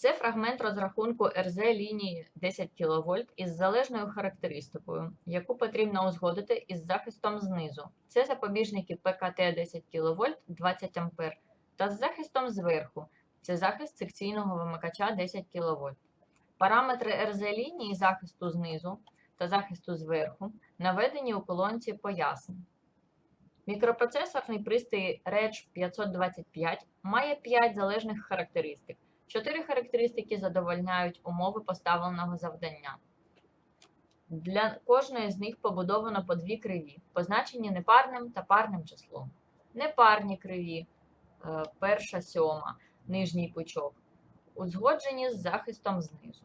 Це фрагмент розрахунку РЗ лінії 10 кВт із залежною характеристикою, яку потрібно узгодити із захистом знизу. Це запобіжники ПКТ 10 кВт 20 А та з захистом зверху. Це захист секційного вимикача 10 кВт. Параметри РЗ лінії захисту знизу та захисту зверху наведені у колонці пояснень. Мікропроцесорний пристрій REG 525 має 5 залежних характеристик. Чотири характеристики задовольняють умови поставленого завдання. Для кожної з них побудовано по дві криві, позначені непарним та парним числом. Непарні криві, е, перша сьома, нижній пучок, узгоджені з захистом знизу.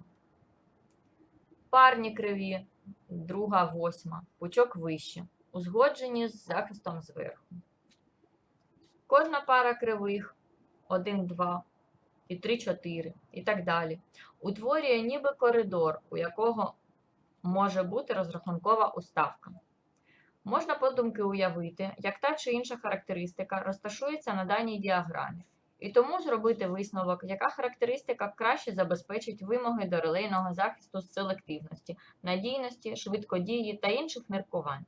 Парні криві, друга восьма, пучок вище, узгоджені з захистом зверху. Кожна пара кривих 1, 2 і 3, 4 і так далі утворює ніби коридор, у якого може бути розрахункова уставка. Можна подумки уявити, як та чи інша характеристика розташується на даній діаграмі, і тому зробити висновок, яка характеристика краще забезпечить вимоги до релейного захисту з селективності, надійності, швидкодії та інших міркувань.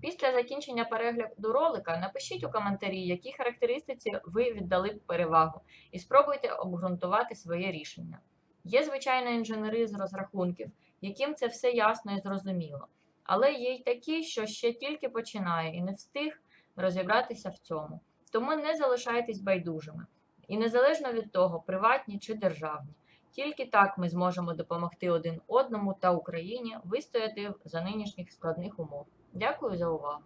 Після закінчення перегляду ролика напишіть у коментарі, якій характеристиці ви віддали б перевагу, і спробуйте обґрунтувати своє рішення. Є, звичайно, інженери з розрахунків, яким це все ясно і зрозуміло, але є й такі, що ще тільки починає і не встиг розібратися в цьому. Тому не залишайтесь байдужими. І незалежно від того, приватні чи державні. Тільки так ми зможемо допомогти один одному та Україні вистояти за нинішніх складних умов. Дякую за увагу!